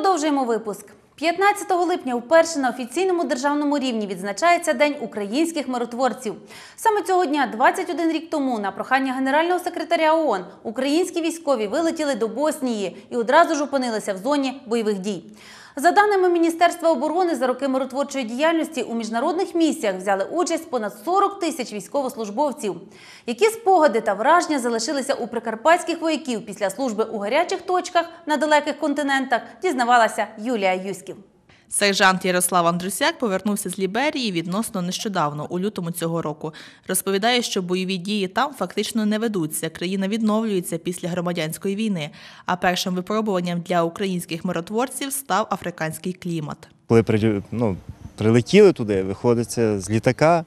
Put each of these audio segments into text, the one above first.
Продовжуємо випуск. 15 липня вперше на офіційному державному рівні відзначається День українських миротворців. Саме цього дня, 21 рік тому, на прохання генерального секретаря ООН, українські військові вилетіли до Боснії і одразу ж опинилися в зоні бойових дій. За даними Міністерства оборони, за роки миротворчої діяльності у міжнародних місіях взяли участь понад 40 тисяч військовослужбовців. Які спогади та враження залишилися у прикарпатських вояків після служби у гарячих точках на далеких континентах, дізнавалася Юлія Юськів. Сержант Ярослав Андрусяк повернувся з Ліберії відносно нещодавно, у лютому цього року. Розповідає, що бойові дії там фактично не ведуться. Країна відновлюється після громадянської війни. А першим випробуванням для українських миротворців став африканський клімат. Коли ну, прилетіли туди, виходиться з літака,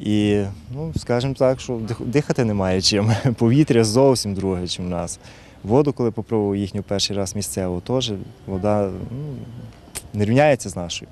і, ну, скажімо так, що дихати немає чим. Повітря зовсім друге, ніж в нас. Воду, коли попробував їхню перший раз місцеву, теж вода ну, не рівняється з нашою.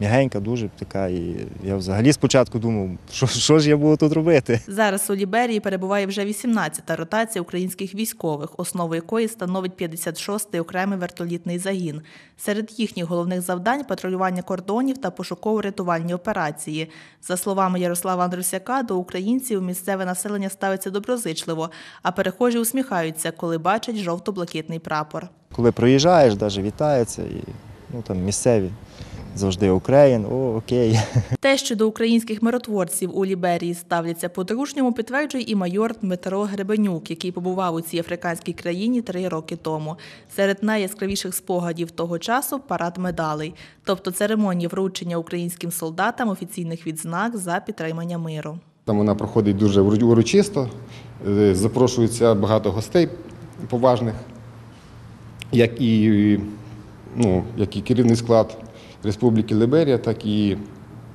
М'ягенька, дуже така. І я взагалі спочатку думав, що, що ж я буду тут робити. Зараз у Ліберії перебуває вже 18-та ротація українських військових, основу якої становить 56-й окремий вертолітний загін. Серед їхніх головних завдань патрулювання кордонів та пошуково-рятувальні операції. За словами Ярослава Андрусяка, до українців місцеве населення ставиться доброзичливо, а перехожі усміхаються, коли бачать жовто-блакитний прапор. Коли проїжджаєш, навіть вітаються, і ну, там, місцеві завжди Україн, о, окей. Те, що до українських миротворців у Ліберії ставляться по-дружньому, підтверджує і майор Дмитро Гребенюк, який побував у цій африканській країні три роки тому. Серед найяскравіших спогадів того часу парад медалей, тобто церемонії вручення українським солдатам офіційних відзнак за підтримання миру. Там вона проходить дуже урочисто, е, запрошується багато гостей поважних, як і, ну, як і керівний склад Республіки Либерія, так і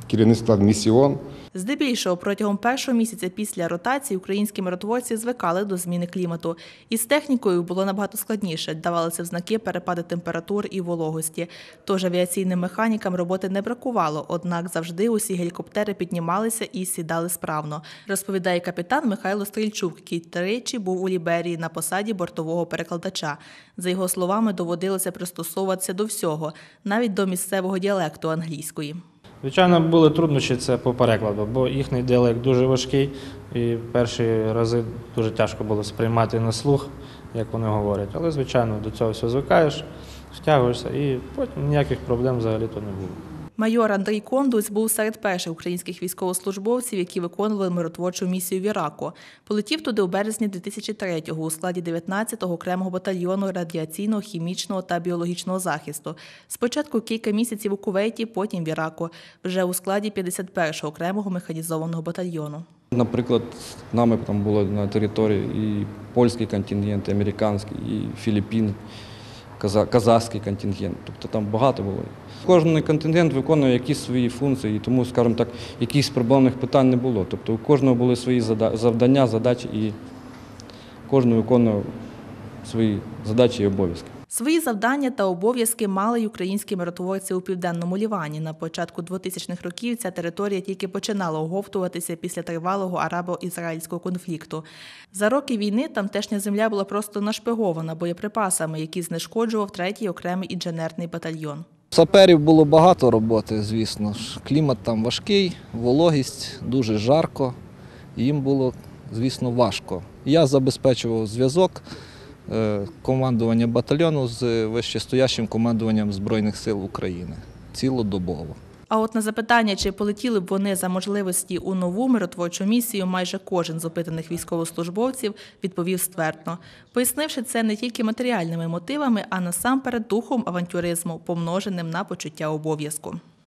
керівний склад місіон. Здебільшого протягом першого місяця після ротації українські миротворці звикали до зміни клімату. Із технікою було набагато складніше, давалися в знаки перепади температур і вологості. Тож авіаційним механікам роботи не бракувало, однак завжди усі гелікоптери піднімалися і сідали справно, розповідає капітан Михайло Стрільчук, який тричі був у Ліберії на посаді бортового перекладача. За його словами, доводилося пристосовуватися до всього, навіть до місцевого діалекту англійської. Звичайно, були труднощі це по перекладу, бо їхній діалект дуже важкий, і перші рази дуже тяжко було сприймати на слух, як вони говорять. Але, звичайно, до цього все звикаєш, втягуєшся, і потім ніяких проблем взагалі то не було. Майор Андрій Кондусь був серед перших українських військовослужбовців, які виконували миротворчу місію в Іраку. Полетів туди у березні 2003-го у складі 19-го окремого батальйону радіаційного, хімічного та біологічного захисту. Спочатку кілька місяців у Кувейті, потім в Іраку, вже у складі 51-го окремого механізованого батальйону. Наприклад, нами там було на території і польський контингент, і американський, і Філіппін, каза- казахський контингент. Тобто там багато було. Кожен контингент виконує якісь свої функції, і тому, скажімо так, якихось проблемних питань не було. Тобто у кожного були свої завдання, задачі, і кожен виконував свої задачі і обов'язки. Свої завдання та обов'язки мали й українські миротворці у південному Лівані. На початку 2000-х років ця територія тільки починала оговтуватися після тривалого арабо-ізраїльського конфлікту. За роки війни тамтешня земля була просто нашпигована боєприпасами, які знешкоджував третій окремий інженерний батальйон. Саперів було багато роботи, звісно ж. Клімат там важкий, вологість, дуже жарко. Їм було, звісно, важко. Я забезпечував зв'язок командування батальйону з вищестоящим командуванням Збройних сил України цілодобово. А от на запитання, чи полетіли б вони за можливості у нову миротворчу місію, майже кожен з опитаних військовослужбовців відповів ствердно, пояснивши це не тільки матеріальними мотивами, а насамперед духом авантюризму, помноженим на почуття обов'язку.